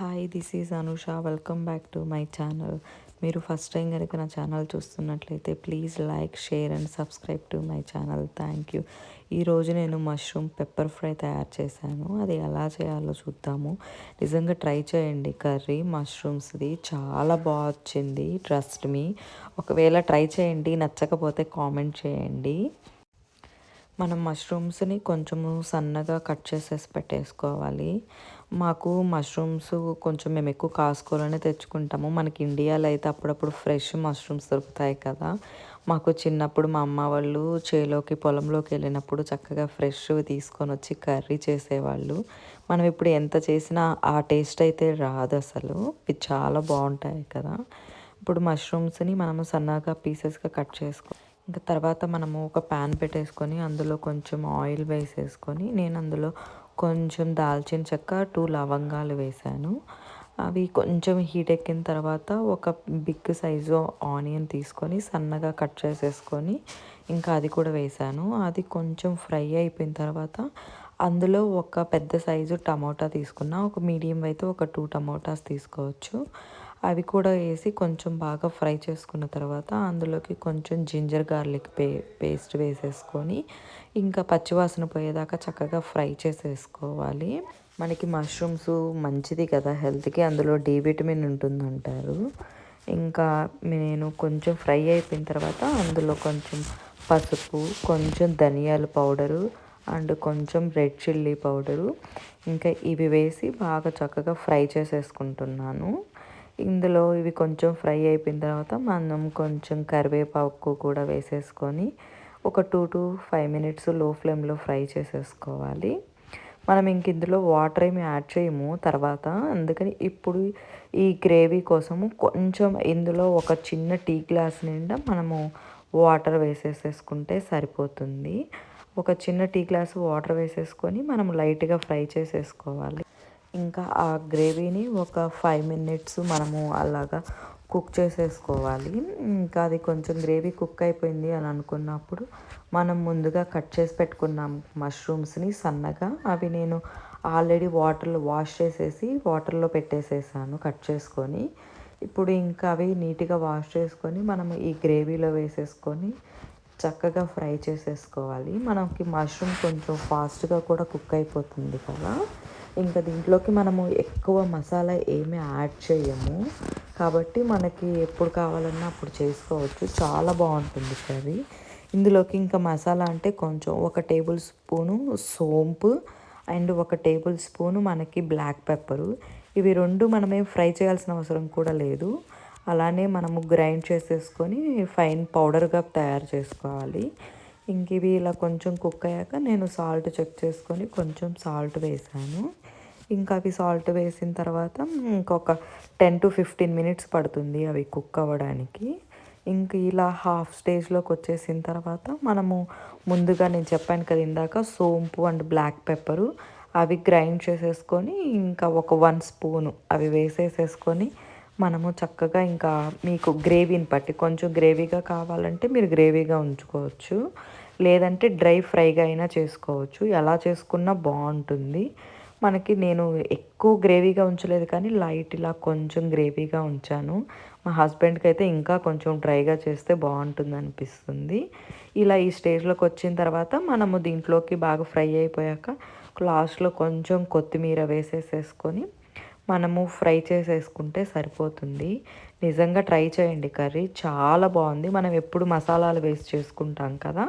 Hi this is Anusha welcome back to my channel మీరు first time కనుక నా channel చూస్తున్నట్లయితే please like share and subscribe to my channel thank you ఈరోజు నేను mushroom pepper fry తయారు చేశాను. అది ఎలా చేయాలో చూద్దాము. నిజంగా ట్రై చేయండి. కర్రీ మష్రూమ్స్ది చాలా బాగా వచ్చింది. ట్రస్ట్ మీ ఒకవేళ ట్రై చేయండి నచ్చకపోతే కామెంట్ చేయండి. మనం మష్రూమ్స్ని కొంచెము సన్నగా కట్ చేసేసి పెట్టేసుకోవాలి. మాకు మష్రూమ్స్ కొంచెం మేము ఎక్కువ కాసుకోవాలని తెచ్చుకుంటాము. మనకి ఇండియాలో అయితే అప్పుడప్పుడు ఫ్రెష్ మష్రూమ్స్ దొరుకుతాయి కదా. మాకు చిన్నప్పుడు మా అమ్మ వాళ్ళు చేలోకి పొలంలోకి వెళ్ళినప్పుడు చక్కగా ఫ్రెష్ తీసుకొని వచ్చి కర్రీ చేసేవాళ్ళు. మనం ఇప్పుడు ఎంత చేసినా ఆ టేస్ట్ అయితే రాదు అసలు. ఇవి చాలా బాగుంటాయి కదా. ఇప్పుడు మష్రూమ్స్ని మనము సన్నగా పీసెస్గా కట్ చేసుకో ఇంకా తర్వాత మనము ఒక ప్యాన్ పెట్టేసుకొని అందులో కొంచెం ఆయిల్ వేసేసుకొని నేను అందులో కొంచెం దాల్చిన చెక్క టూ లవంగాలు వేశాను. అవి కొంచెం హీట్ ఎక్కిన తర్వాత ఒక బిగ్ సైజు ఆనియన్ తీసుకొని సన్నగా కట్ చేసేసుకొని ఇంకా అది కూడా వేసాను అది కొంచెం ఫ్రై అయిపోయిన తర్వాత అందులో ఒక పెద్ద సైజు టమోటా తీసుకున్నా. ఒక మీడియం అయితే ఒక టూ టమోటాస్ తీసుకోవచ్చు. అవి కూడా వేసి కొంచెం బాగా ఫ్రై చేసుకున్న తర్వాత అందులోకి కొంచెం జింజర్ గార్లిక్ పే పేస్ట్ వేసేసుకొని ఇంకా పచ్చివాసన పోయేదాకా చక్కగా ఫ్రై చేసేసుకోవాలి. మనకి మష్రూమ్స్ మంచిది కదా హెల్త్కి అందులో డి విటమిన్ ఉంటుందంటారు. ఇంకా నేను కొంచెం ఫ్రై అయిపోయిన తర్వాత అందులో కొంచెం పసుపు కొంచెం ధనియాల పౌడరు అండ్ కొంచెం రెడ్ చిల్లీ పౌడరు. ఇంకా ఇవి వేసి బాగా చక్కగా ఫ్రై చేసేసుకుంటున్నాను. ఇందులో ఇవి కొంచెం ఫ్రై అయిపోయిన తర్వాత మనం కొంచెం కరివేపాకు కూడా వేసేసుకొని ఒక టూ టు ఫైవ్ మినిట్స్లో ఫ్లేమ్లో ఫ్రై చేసేసుకోవాలి. మనం ఇంక ఇందులో వాటర్ ఏమి యాడ్ చేయము తర్వాత అందుకని ఇప్పుడు ఈ గ్రేవీ కోసము కొంచెం ఇందులో ఒక చిన్న టీ గ్లాస్ నిండా మనము వాటర్ వేసేసేసుకుంటే సరిపోతుంది. ఒక చిన్న టీ గ్లాస్ వాటర్ వేసేసుకొని మనం లైట్గా ఫ్రై చేసేసుకోవాలి. ఇంకా ఆ గ్రేవీని ఒక ఫైవ్ మినిట్స్ మనము అలాగా కుక్ చేసేసుకోవాలి. ఇంకా అది కొంచెం గ్రేవీ కుక్ అయిపోయింది అని అనుకున్నప్పుడు మనం ముందుగా కట్ చేసి పెట్టుకున్నాం మష్రూమ్స్ని సన్నగా. అవి నేను ఆల్రెడీ వాటర్లో వాష్ చేసేసి వాటర్లో పెట్టేసేసాను కట్ చేసుకొని. ఇప్పుడు ఇంకా అవి నీట్గా వాష్ చేసుకొని మనం ఈ గ్రేవీలో వేసేసుకొని చక్కగా ఫ్రై చేసేసుకోవాలి. మనకి మష్రూమ్ కొంచెం ఫాస్ట్గా కూడా కుక్ అయిపోతుంది కదా. ఇంకా దీంట్లోకి మనము ఎక్కువ మసాలా ఏమీ యాడ్ చేయము. కాబట్టి మనకి ఎప్పుడు కావాలన్నా అప్పుడు చేసుకోవచ్చు. చాలా బాగుంటుంది కర్రీ. ఇందులోకి ఇంకా మసాలా అంటే కొంచెం ఒక టేబుల్ స్పూను సోంపు అండ్ ఒక టేబుల్ స్పూను మనకి బ్లాక్ పెప్పరు. ఇవి రెండు మనమేం ఫ్రై చేయాల్సిన అవసరం కూడా లేదు. అలానే మనము గ్రైండ్ చేసేసుకొని ఫైన్ పౌడర్గా తయారు చేసుకోవాలి. ఇంక ఇవి ఇలా కొంచెం కుక్ అయ్యాక నేను సాల్ట్ చెక్ చేసుకొని కొంచెం సాల్ట్ వేసాను. ఇంకా అవి సాల్ట్ వేసిన తర్వాత ఇంకొక టెన్ టు ఫిఫ్టీన్ మినిట్స్ పడుతుంది అవి కుక్ అవ్వడానికి. ఇంక ఇలా హాఫ్ స్టేజ్లోకి వచ్చేసిన తర్వాత మనము ముందుగా నేను చెప్పాను కదా ఇందాక సోంపు అండ్ బ్లాక్ పెప్పరు అవి గ్రైండ్ చేసేసుకొని ఇంకా ఒక వన్ స్పూను అవి వేసేసేసుకొని మనము చక్కగా ఇంకా మీకు గ్రేవీని బట్టి కొంచెం గ్రేవీగా కావాలంటే మీరు గ్రేవీగా ఉంచుకోవచ్చు. లేదంటే డ్రై ఫ్రైగా అయినా చేసుకోవచ్చు. ఎలా చేసుకున్నా బాగుంటుంది. మనకి నేను ఎక్కువ గ్రేవీగా ఉంచలేదు కానీ లైట్ ఇలా కొంచెం గ్రేవీగా ఉంచాను. మా హస్బెండ్కి అయితే ఇంకా కొంచెం డ్రైగా చేస్తే బాగుంటుంది అనిపిస్తుంది. ఇలా ఈ స్టేజ్లోకి వచ్చిన తర్వాత మనము దీంట్లోకి బాగా ఫ్రై అయిపోయాక లాస్ట్లో కొంచెం కొత్తిమీర వేసేసేసుకొని మనము ఫ్రై చేసేసుకుంటే సరిపోతుంది. నిజంగా ట్రై చేయండి కర్రీ. చాలా బాగుంది. మనం ఎప్పుడు మసాలాలు వేసి చేసుకుంటాం కదా.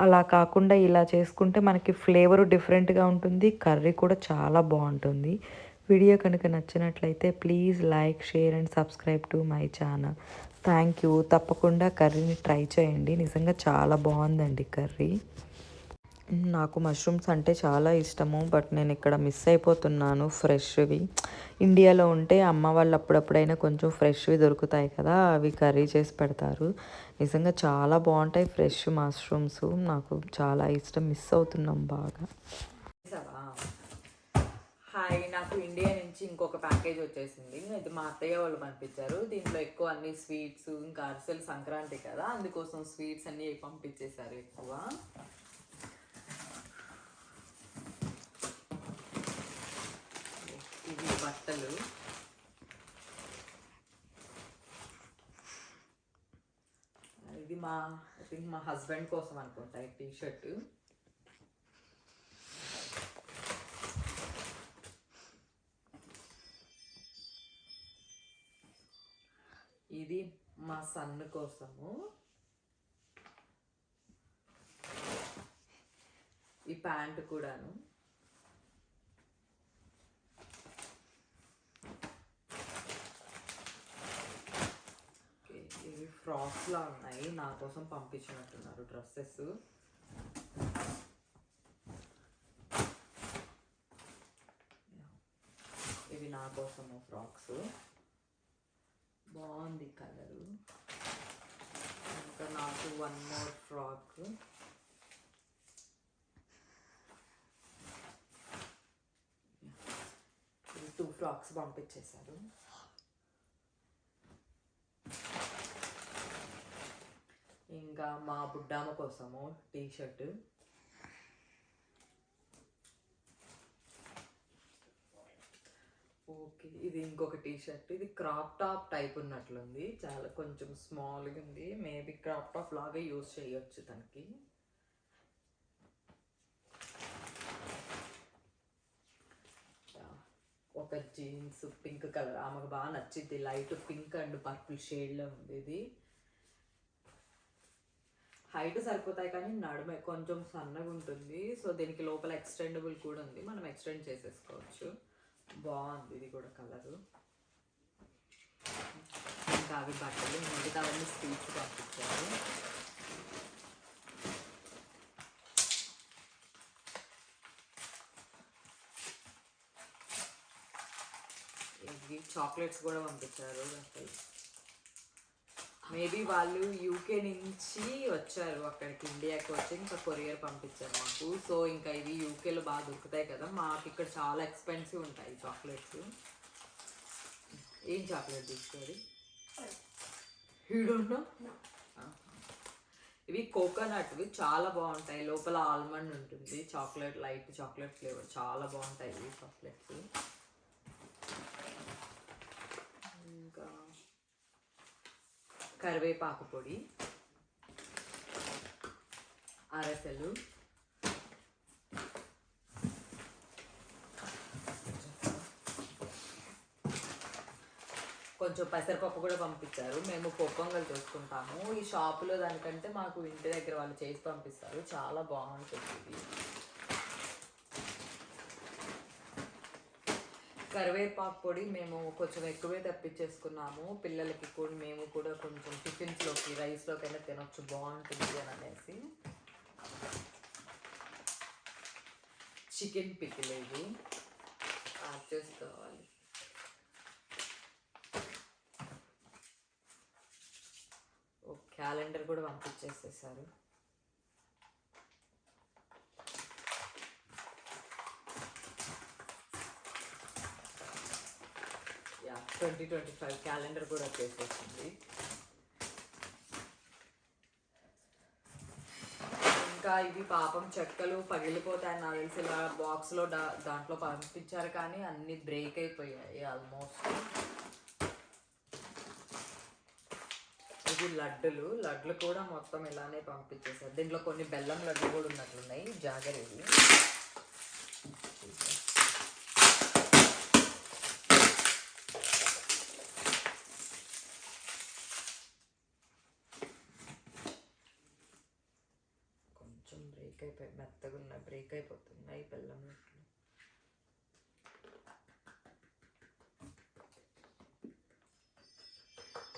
అలా కాకుండా ఇలా చేసుకుంటే మనకి ఫ్లేవర్ డిఫరెంట్గా ఉంటుంది కర్రీ కూడా చాలా బాగుంటుంది. వీడియో కనుక నచ్చినట్లయితే please like share and subscribe to my channel. Thank you. తప్పకుండా కర్రీని ట్రై చేయండి. నిజంగా చాలా బాగుందండి కర్రీ. నాకు మష్రూమ్స్ అంటే చాలా ఇష్టము బట్ నేను ఇక్కడ మిస్ అయిపోతున్నాను ఫ్రెష్వి ఇండియాలో ఉంటే అమ్మ వాళ్ళు అప్పుడప్పుడైనా కొంచెం ఫ్రెష్వి దొరుకుతాయి కదా అవి కర్రీ చేసి పెడతారు. నిజంగా చాలా బాగుంటాయి ఫ్రెష్ మష్రూమ్స్ నాకు చాలా ఇష్టం మిస్ అవుతున్నాం బాగా. హాయ్ నాకు ఇండియా నుంచి ఇంకొక ప్యాకేజ్ వచ్చేసింది. ఇది మా అత్తయ్య వాళ్ళు పంపించారు. దీంట్లో ఎక్కువ అన్ని స్వీట్స్ ఇంకా అరిసెలు సంక్రాంతి కదా అందుకోసం స్వీట్స్ అన్నీ పంపించేశారు ఎక్కువ. బట్టలు. ఇది మా ఐ థింక్ మా హస్బెండ్ కోసం అనుకుంటా ఈ టీషర్ట్. ఇది మా సన్ కోసము. ఈ ప్యాంట్ కూడాను. ఫ్రాక్స్లా ఫ్రాక్స్ లా ఉన్నాయి నా కోసం పంపించినట్టున్నారు డ్రెస్సెస్. ఇవి నా కోసము ఫ్రాక్స్. బాగుంది కలరు. ఇంకా నాకు one more frock. Two frocks పంపించేశారు. ఇంకా మా బుడ్డామ కోసము టీ షర్ట్ ఓకే ఇది ఇంకొక టీ షర్ట్ ఇది క్రాప్ టాప్ టైప్ ఉన్నట్లుంది. చాలా కొంచెం స్మాల్గా ఉంది. మేబీ క్రాప్ టాప్ లాగా యూజ్ చేయొచ్చు తనకి. ఒక జీన్స్ పింక్ కలర్. ఆమెకు బాగా నచ్చింది లైట్ పింక్ అండ్ పర్పుల్ షేడ్లో ఉంది ఇది. హైట్ సరిపోతాయి కానీ నడుమ కొంచెం సన్నగా ఉంటుంది. సో దీనికి లోపల ఎక్స్టెండబుల్ కూడా ఉంది. మనం ఎక్స్టెండ్ చేసేసుకోవచ్చు. బాగుంది ఇది కూడా కలరు. ఇంకా అవి బట్టలు మిగతా అవన్నీ స్వీట్స్ పంపించారు చాక్లెట్స్ కూడా పంపించారు. అసలు మేబీ వాళ్ళు యూకే నుంచి వచ్చారు అక్కడికి ఇండియాకి వచ్చి ఇంకా కొరియర్ పంపించారు మాకు. సో ఇంకా ఇవి యూకేలో బాగా దొరుకుతాయి కదా మాకు ఇక్కడ చాలా ఎక్స్పెన్సివ్ ఉంటాయి చాక్లెట్స్ ఏం చాక్లెట్ తీసుకోరు ఇవి కోకోనట్ ఇవి చాలా బాగుంటాయి. లోపల ఆల్మండ్ ఉంటుంది. చాక్లెట్ లైట్ చాక్లెట్ ఫ్లేవర్ చాలా బాగుంటాయి ఇవి చాక్లెట్స్ ఇంకా కరివేపాకు పొడి అరసలు కొంచెం పెసరపప్పు కూడా పంపించారు. మేము పొప్పొంగల్ చేసుకుంటాము. ఈ షాపులో దానికంటే మాకు ఇంటి దగ్గర వాళ్ళు చేసి పంపిస్తారు. చాలా బాగుంటుంది కరివేపాకు పొడి మేము కొంచెం ఎక్కువే తెప్పించేసుకున్నాము. పిల్లలకి కూడా మేము కూడా కొంచెం టిఫిన్స్లోకి రైస్లోకి అయినా తినొచ్చు బాగుంటుంది అని అనేసి. చికెన్ పికిల్ ఇది. యాడ్ చేసుకోవాలి. ఓ క్యాలెండర్ కూడా పంపించేసేసారు yeah twenty twenty five calendar కూడా వచ్చేసేసింది. ఇంకా ఇవి పాపం చెక్కలు పగిలిపోతాయి నాకు తెలిసి ఇలా బాక్స్లో దా దాంట్లో పంపించారు కానీ అన్ని బ్రేక్ అయిపోయాయి ఆల్మోస్ట్. ఇది లడ్డులు లడ్లు కూడా మొత్తం ఇలానే పంపించేసారు దీంట్లో కొన్ని బెల్లం లడ్డు కూడా ఉన్నట్లున్నాయి. జాగ్రత్త ఇవి కొంచెం బ్రేక్ అయిపోయి మెత్తగా ఉన్నాయి బ్రేక్ అయిపోతున్నాయి బెల్లం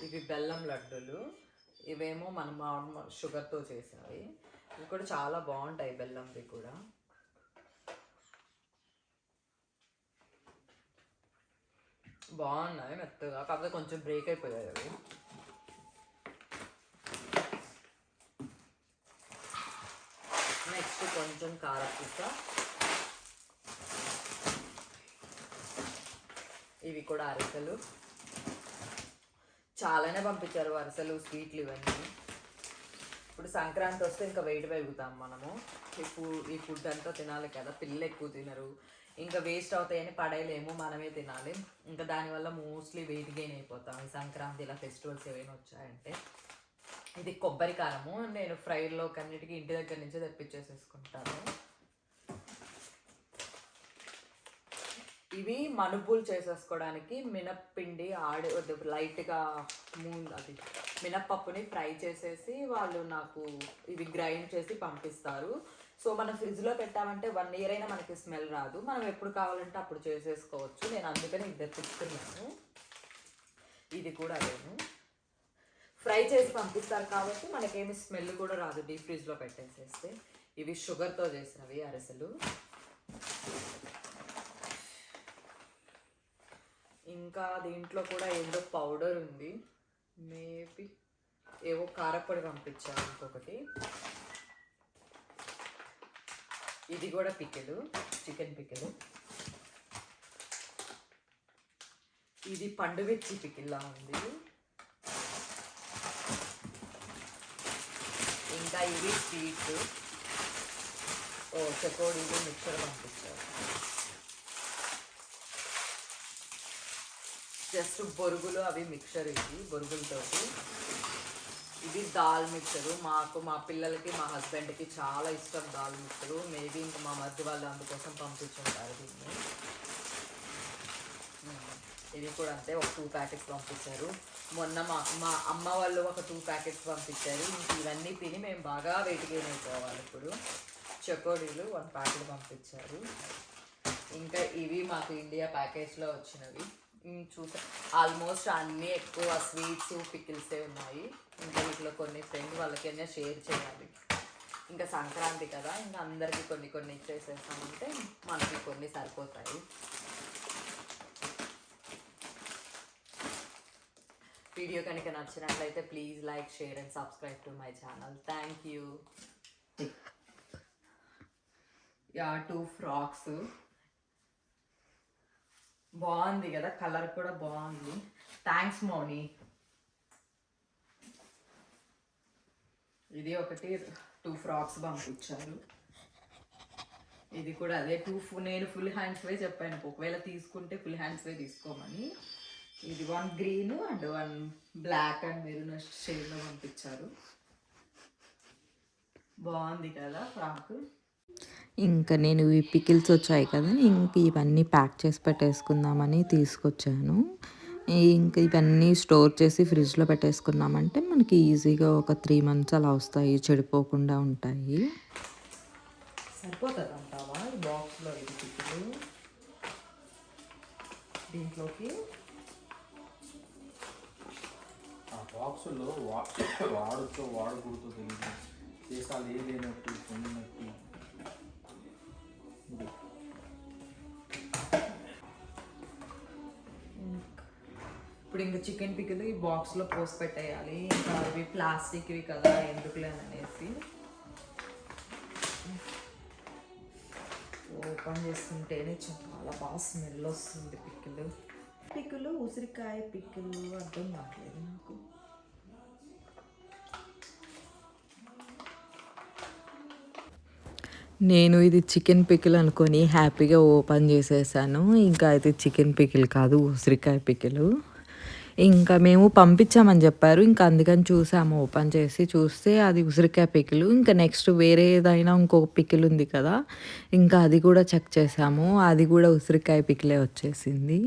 ఇవి బెల్లం లడ్డూలు. ఇవేమో మన నార్మల్ షుగర్తో చేసినవి. ఇవి కూడా చాలా బాగుంటాయి బెల్లంవి కూడా. బాగున్నాయి మెత్తగా. కాకపోతే కొంచెం బ్రేక్ అయిపోయాయి అవి. నెక్స్ట్ కొంచెం కారపూస ఇవి కూడా అరిసెలు. చాలానే పంపించారు అరిసెలు స్వీట్లు ఇవన్నీ. ఇప్పుడు సంక్రాంతి వస్తే ఇంకా వెయిట్ పెరుగుతాం మనము. ఇప్పుడు ఈ ఫుడ్ అంతా తినాలి కదా పిల్లలు ఎక్కువ తినరు. ఇంకా వేస్ట్ అవుతాయని పడేయలేము మనమే తినాలి. ఇంకా దానివల్ల మోస్ట్లీ వెయిట్ గెయిన్ అయిపోతాం. ఈ సంక్రాంతి ఇలా ఫెస్టివల్స్ ఏవైనా వచ్చాయంటే. ఇది కొబ్బరి కారము. నేను ఫ్రైలో కన్నిటికి ఇంటి దగ్గర నుంచే తెప్పించేసేసుకుంటాను. ఇవి మనుపులు చేసేసుకోవడానికి మినప్పిండి ఆడి లైట్గా మూ అది మినప్పప్పుని ఫ్రై చేసేసి వాళ్ళు నాకు ఇవి గ్రైండ్ చేసి పంపిస్తారు. సో మనం ఫ్రిడ్జ్లో పెట్టామంటే వన్ ఇయర్ అయినా మనకి స్మెల్ రాదు. మనం ఎప్పుడు కావాలంటే అప్పుడు చేసేసుకోవచ్చు. నేను అందుకని ఇది తెప్పిస్తున్నాను. ఇది కూడా అదేను ఫ్రై చేసి పంపిస్తారు కాబట్టి మనకేమి స్మెల్ కూడా రాదు. డీప్ ఫ్రిడ్జ్లో పెట్టేసేస్తే. ఇవి షుగర్తో చేసినవి అరిసెలు. ఇంకా దీంట్లో కూడా ఏదో పౌడర్ ఉంది. మేబీ ఏవో కారపొడి పంపించారు ఇంకొకటి. ఇది కూడా పికెలు చికెన్ పికెలు. ఇది పండు మిర్చి పికిల్లా ఉంది ఇంకా ఇవి స్వీట్. ఓ చెకోడీలు మిక్చర్ పంపించారు జస్ట్ బొరుగులు అవి మిక్చర్ ఇవి బొరుగులతోటి. ఇది దాల్ మిక్చరు మాకు మా పిల్లలకి మా హస్బెండ్కి చాలా ఇష్టం దాల్ మిక్చరు మేబీ ఇంకా మా మధ్య వాళ్ళు అందుకోసం పంపించుంటారు దీన్ని. ఇవి ఇది కూడా అంతే ఒక టూ ప్యాకెట్స్ పంపించారు. మొన్న మా మా అమ్మ వాళ్ళు ఒక టూ ప్యాకెట్స్ పంపించారు. ఇవన్నీ తిని మేము బాగా వెయిట్ గెయిన్ అయిపోవాలి ఇప్పుడు. చకోడీలు వన్ ప్యాకెట్ పంపించారు. ఇంకా ఇవి మాకు ఇండియా ప్యాకేజ్లో వచ్చినవి. చూసా ఆల్మోస్ట్ అన్నీ ఎక్కువ స్వీట్స్ పికిల్సే ఉన్నాయి. ఇంకా వీటిలో కొన్ని ఫ్రెండ్ వాళ్ళకైనా షేర్ చేయాలి. ఇంకా సంక్రాంతి కదా ఇంకా అందరికీ కొన్ని కొన్ని ఇచ్చేసేస్తామంటే మనకి కొన్ని సరిపోతాయి. వీడియో కనుక నచ్చినట్లయితే please like share and subscribe to my channel. Thank you yeah two frocks. బాగుంది కదా కలర్ కూడా బాగుంది. థ్యాంక్స్ మౌని. ఇది ఒకటి టూ ఫ్రాక్స్ పంపించారు. ఇది కూడా అదే టూ నేను ఫుల్ హ్యాండ్స్వే చెప్పాను. ఒకవేళ తీసుకుంటే ఫుల్ హ్యాండ్స్వే తీసుకోమని. ఇది one green and one black and maroon షేడ్లో పంపించారు. బాగుంది కదా ఫ్రాక్ ఇంకా నేను ఈ పికిల్స్ వచ్చాయి కదా ఇంక ఇవన్నీ ప్యాక్ చేసి పెట్టేసుకుందామని తీసుకొచ్చాను. ఇంకా ఇవన్నీ స్టోర్ చేసి ఫ్రిడ్జ్లో పెట్టేసుకున్నామంటే మనకి ఈజీగా ఒక త్రీ మంత్స్ అలా వస్తాయి చెడిపోకుండా ఉంటాయి. సరిపోతుంది అంటావా బాక్స్లో దీంట్లోకి బాక్సుల్లో వా వాడుతో వాడకూడదు తెలియదు దేశాలు ఏ లేనట్టు పొందినట్టు. ఇప్పుడు ఇంకా చికెన్ పిక్కలు ఈ బాక్స్లో పోసి పెట్టేయాలి. ఇంకా అవి ప్లాస్టిక్వి కదా ఎందుకులే అనేసి. ఓపెన్ చేస్తుంటేనే చాలా బాగా స్మెల్ వస్తుంది పిక్కలు. పిక్కలు ఉసిరికాయ పిక్కలు అర్థం కావట్లేదు నాకు. నేను ఇది చికెన్ పికిల్ అనుకొని హ్యాపీగా ఓపెన్ చేసేసాను. ఇంకా అయితే చికెన్ పికిల్ కాదు ఉసిరికాయ పికిలు. ఇంకా మేము పంపించామని చెప్పారు. ఇంకా అందుకని చూసాము ఓపెన్ చేసి చూస్తే అది ఉసిరికాయ పికిలు. ఇంకా నెక్స్ట్ వేరే ఏదైనా ఇంకో పికిల్ ఉంది కదా ఇంకా అది కూడా చెక్ చేసాము. అది కూడా ఉసిరికాయ పికిలే వచ్చేసింది.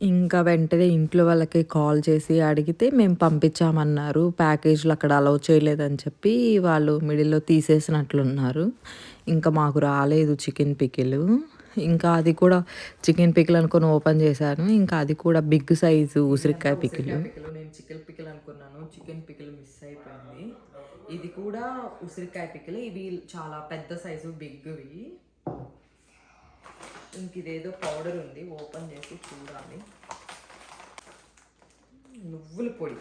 ఇంకా వెంటనే ఇంట్లో వాళ్ళకి కాల్ చేసి అడిగితే మేము పంపించామన్నారు. ప్యాకేజ్లు అక్కడ అలౌ చేయలేదని చెప్పి వాళ్ళు మిడిల్లో తీసేసినట్లున్నారు. ఇంకా మాకు రాలేదు చికెన్ పికిలు. ఇంకా అది కూడా చికెన్ పికిల్ అనుకొని ఓపెన్ చేశాను. ఇంకా అది కూడా బిగ్ సైజు ఉసిరికాయ పికిలు. ఉసిరికాయ పికిల్ నేను చికెన్ పికిల్ అనుకున్నాను. చికెన్ పికిల్ మిస్ అయిపోయింది. ఇది కూడా ఉసిరికాయ పికిల్. ఇవి చాలా పెద్ద సైజు బిగ్వి ఇంక ఇదేదో పౌడర్ ఉంది ఓపెన్ చేసి చూడాలి. నువ్వుల పొడి.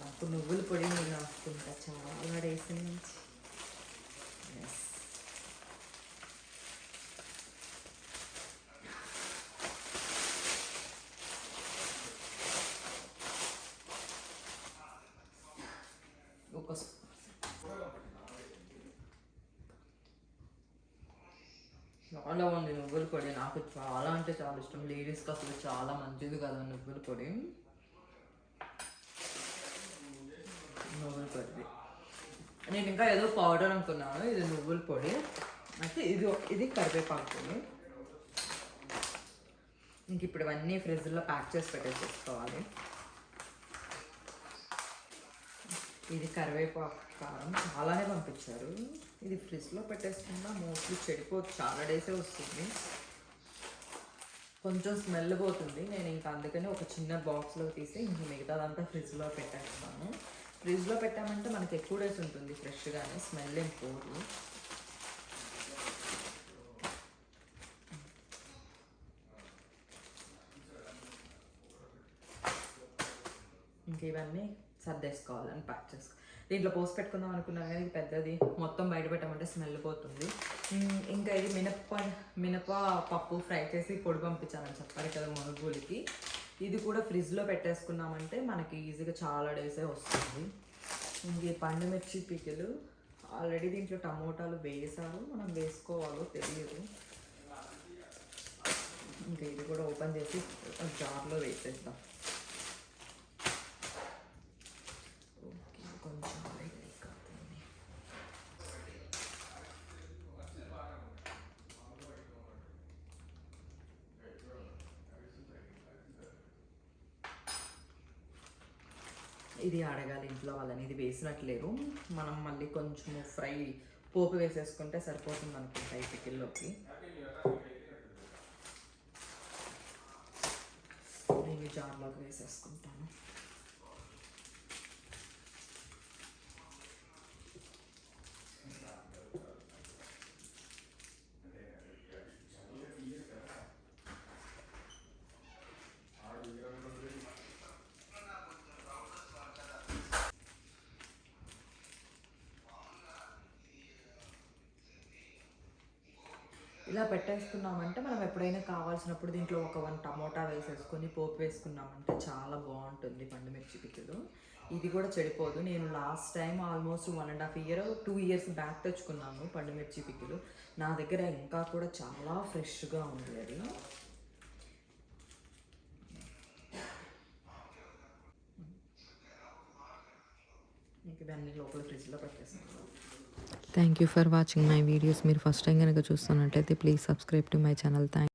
నాకు నువ్వుల పొడి నేను నాకుంటా చాలా డేస్ నుంచి ఎస్ ఒక స్పూ- చాలా నువ్వుల పొడి. నాకు చాలా అంటే చాలా ఇష్టం. లేడీస్కి అసలు చాలా మంచిది కదా నువ్వుల పొడి. నువ్వుల పొడి. నేను ఇంకా ఏదో పౌడర్ అనుకున్నాను. ఇది నువ్వుల పొడి. అయితే ఇది ఇది కరివేపాకు పొడి. ఇంక ఇప్పుడు ఇవన్నీ ఫ్రిడ్జ్లో ప్యాక్ చేసి పెట్టేసేసుకోవాలి. ఇది కరివేపాకు. కారం చాలానే పంపించారు. ఇది ఫ్రిడ్జ్లో పెట్టేసుకున్నా మోస్ట్లీ చెడిపోతుంది చాలా డేసే వస్తుంది. కొంచెం స్మెల్ పోతుంది. నేను ఇంకా అందుకని ఒక చిన్న బాక్స్లో తీసి ఇంక మిగతాదంతా ఫ్రిడ్జ్లో పెట్టేస్తాను. ఫ్రిడ్జ్లో పెట్టామంటే మనకి ఎక్కువ డేస్ ఉంటుంది ఫ్రెష్గానే. స్మెల్ ఏం పోదు. ఇంక ఇవన్నీ సర్దేసుకోవాలని ప్యాక్ చేసుకోవాలి దీంట్లో పోసి పెట్టుకుందాం అనుకున్నాను కానీ ఇది పెద్దది. మొత్తం బయట పెట్టమంటే స్మెల్ పోతుంది. ఇంకా ఇది మినప్ప మినప పప్పు ఫ్రై చేసి పొడి పంపించాలని చెప్పారు కదా మునుగులకి. ఇది కూడా ఫ్రిడ్జ్లో పెట్టేసుకున్నామంటే మనకి ఈజీగా చాలా డేసే వస్తుంది. ఇంక ఈ పండు మిర్చి పికిలు ఆల్రెడీ దీంట్లో టమోటాలు వేసారు. మనం వేసుకోవాలో తెలియదు. ఇంకా ఇది కూడా ఓపెన్ చేసి జార్లో వేసేద్దాం ఓకే కొంచెం ఆయిల్ లీక్ అవుతుంది ఇది అడగాలి ఇంట్లో వాళ్ళని. ఇది వేసినట్లేరు. మనం మళ్ళీ కొంచెం ఫ్రై పోపు వేసేసుకుంటే సరిపోతుంది అనుకుంటా ఈ పికిల్లోకి. నేను జార్లోకి వేసేసుకుంటాను. ఇలా పెట్టేసుకున్నామంటే మనం ఎప్పుడైనా కావాల్సినప్పుడు దీంట్లో ఒక వన్ టమోటా వేసేసుకొని పోపు వేసుకున్నామంటే చాలా బాగుంటుంది పండుమిర్చి పిక్కలు ఇది కూడా చెడిపోదు. నేను last time almost one and half year two years back తెచ్చుకున్నాను పండుమిర్చి పిక్కలు నా దగ్గర ఇంకా కూడా చాలా ఫ్రెష్గా ఉంది అది. ఇంక దాన్ని లోపల ఫ్రిడ్జ్లో పెట్టేస్తాను thank you for watching my videos మీరు ఫస్ట్ టైం కనుక చూస్తున్నట్టయితే please subscribe to my channel thank